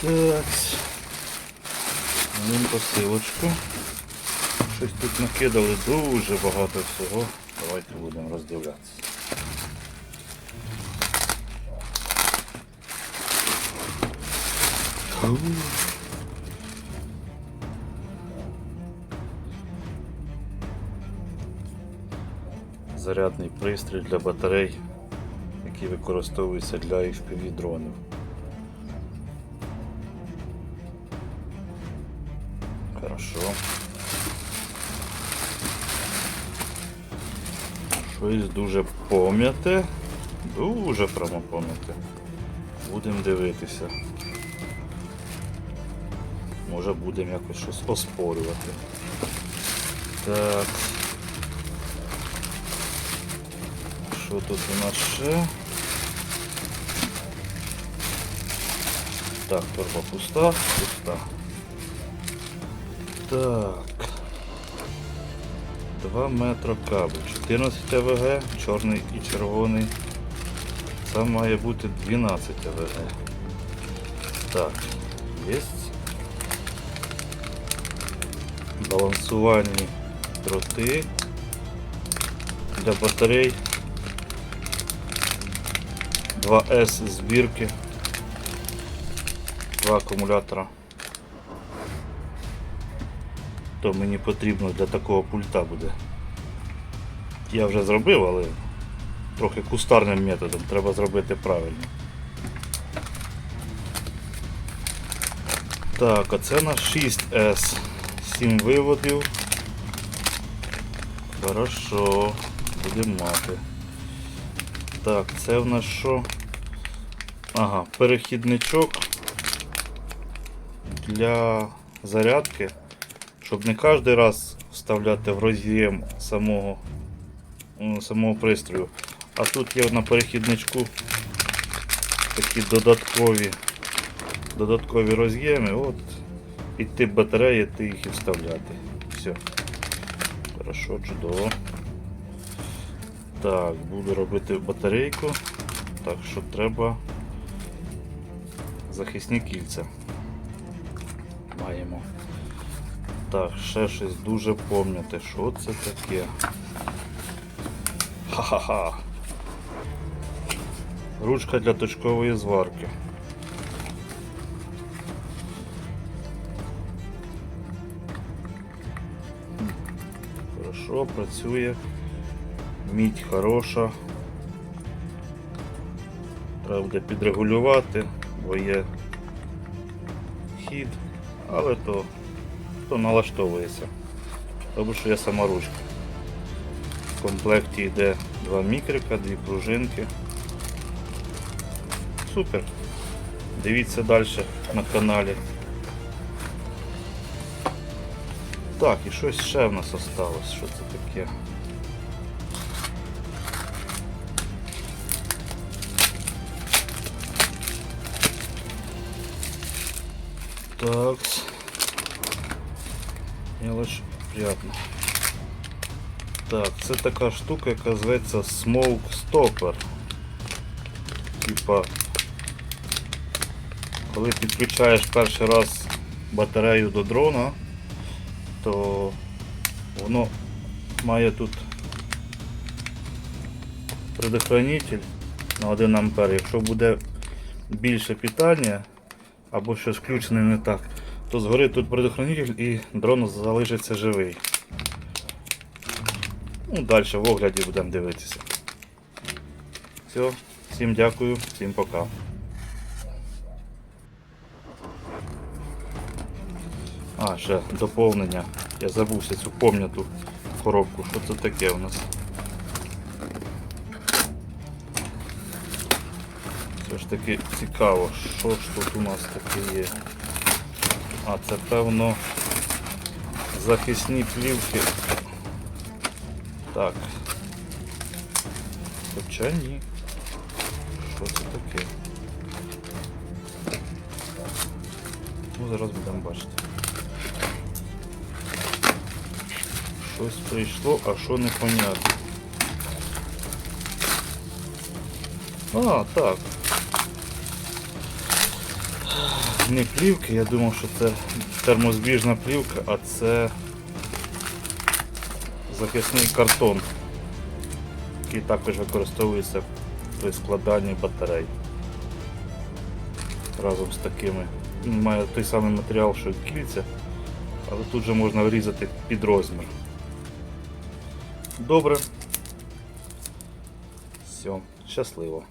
Так. Вон посилочку. Щось тут накидали дуже багато всього. Давайте будемо роздивлятися. Зарядний пристрій для батарей, який використовується для FPV дронів. Хорошо. Щось дуже пом'яте. Дуже прямо пом'яте. Будемо дивитися. Може будемо якось щось оспорювати. Так. Що тут у нас ще? Так, торба пуста, пуста. Так. 2 метра кабель. 14 АВГ, чорний і червоний. Це має бути 12 АВГ. Так, є. Балансувальні дроти для батарей. 2С збірки. Два акумулятора. То мені потрібно для такого пульта буде. Я вже зробив, але трохи кустарним методом треба зробити правильно. Так, а це на 6С. 7 виводів. Хорошо, будемо мати. Так, це в нас що? Ага, перехідничок для зарядки, щоб не кожен раз вставляти в роз'єм самого, самого пристрою. А тут є на перехідничку такі додаткові, додаткові роз'єми. От, під батареї ти їх і вставляти. Все. Хорошо, чудово. Так, буду робити батарейку. Так що треба захисні кільця. Маємо. Так, ще щось дуже помняте. Що це таке? Ха-ха-ха. Ручка для точкової зварки. Хорошо, працює. Мідь хороша. Треба буде підрегулювати, бо є хід, але то, то налаштовується. Тому що є сама ручка. В комплекті йде два мікрика, дві пружинки. Супер. Дивіться далі на каналі. Так, і щось ще в нас осталось. Що це таке? Так. Мелочь приятно. Так, це така штука, яка зветься Smoke Stopper. Типа, коли підключаєш перший раз батарею до дрона, то воно має тут предохранитель на 1 ампер. Якщо буде більше питання або щось включене не так, то згори тут предохранитель і дрон залишиться живий. Ну, Далі в огляді будемо дивитися. Все, всім дякую, всім пока. А, ще доповнення. Я забувся цю пом'яту коробку. Що це таке у нас? Все ж таки цікаво, що ж тут у нас таке є. А, це певно захисні плівки. Так. Хоча ні. Що це таке? Ну, зараз будемо бачити. Щось прийшло, а що непонятно. А, так. Не плівки, я думав, що це термозбіжна плівка, а це захисний картон, який також використовується при складанні батарей. Разом з такими. Він має той самий матеріал, що і кільця, але тут же можна врізати під розмір. Добре. Все, щасливо.